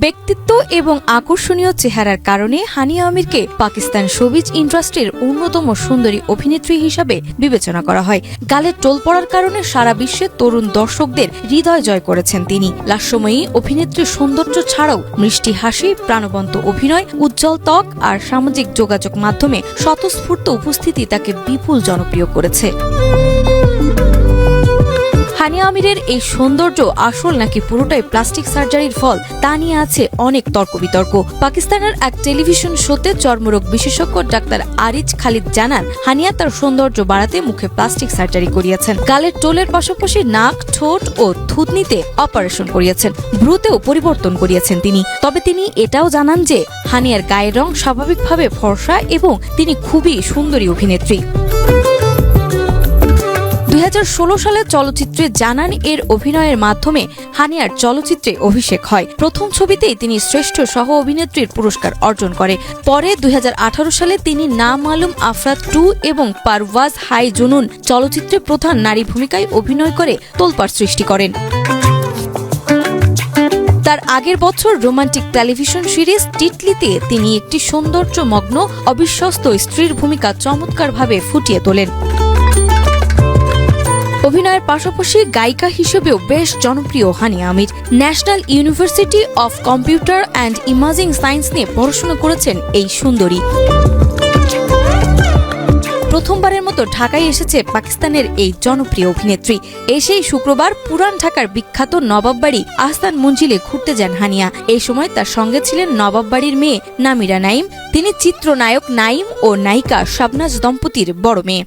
ব্যক্তিত্ব এবং আকর্ষণীয় চেহারার কারণে হানিয়া আমিরকে পাকিস্তান শোবিজ ইন্ডাস্ট্রির অন্যতম সুন্দরী অভিনেত্রী হিসাবে বিবেচনা করা হয়। গালের টোল পড়ার কারণে সারা বিশ্বে তরুণ দর্শকদের হৃদয় জয় করেছেন তিনি। লাস্যময়ী অভিনেত্রীর সৌন্দর্য ছাড়াও মিষ্টি হাসি, প্রাণবন্ত অভিনয়, উজ্জ্বল ত্বক আর সামাজিক যোগাযোগ মাধ্যমে স্বতঃস্ফূর্ত উপস্থিতি তাকে বিপুল জনপ্রিয় করেছে। হানিয়া আমিরের এই সৌন্দর্য আসল নাকি পুরোটাই প্লাস্টিক সার্জারির ফল, তা নিয়ে আছে অনেক তর্ক বিতর্ক। পাকিস্তানের এক টেলিভিশন শোতে চর্মরোগ বিশেষজ্ঞ ডাক্তার আরিজ খালিদ জানান, হানিয়া তার সৌন্দর্য বাড়াতে মুখে প্লাস্টিক সার্জারি করিয়েছেন। গালের টোলের পাশাপাশি নাক, ঠোঁট ও থুতনিতে অপারেশন করিয়েছেন। ভ্রুতেও পরিবর্তন করিয়েছেন তিনি। তবে তিনি এটাও জানান যে, হানিয়ার গায়ের রং স্বাভাবিকভাবে ফর্সা এবং তিনি খুবই সুন্দরী অভিনেত্রী। সালে চলচ্চিত্রে জানান এর অভিনয়ের মাধ্যমে হানিয়ার চলচ্চিত্রে অভিষেক হয়। প্রথম ছবিতেই তিনি শ্রেষ্ঠ সহ অভিনেত্রীর পুরস্কার অর্জন করে। পরে দুই হাজার আঠারো সালে তিনি না মালুম আফরাত টু এবং পারওয়াজ হাই জুনুন চলচ্চিত্রে প্রধান নারী ভূমিকায় অভিনয় করে তোলপাড় সৃষ্টি করেন। তার আগের বছর রোমান্টিক টেলিভিশন সিরিজ টিটলিতে তিনি একটি সৌন্দর্যমগ্ন, অবিশ্বস্ত স্ত্রীর ভূমিকা চমৎকারভাবে ফুটিয়ে তোলেন। অভিনয়ের পাশাপাশি গায়িকা হিসেবেও বেশ জনপ্রিয় Hania Aamir. National University of Computer and emerging science নিয়ে পড়াশোনা করেছেন এই সুন্দরী। প্রথমবারের মতো ঢাকায় এসেছে পাকিস্তানের এই জনপ্রিয় অভিনেত্রী। এসেই শুক্রবার পুরান ঢাকার বিখ্যাত নবাববাড়ি আহসান মঞ্জিলে ঘুরতে যান হানিয়া। এই সময় তার সঙ্গে ছিলেন নবাববাড়ির মেয়ে নামিরা নাইম। তিনি চিত্রনায়ক নাইম ও নায়িকা শাবনাজ দম্পতির বড় মেয়ে।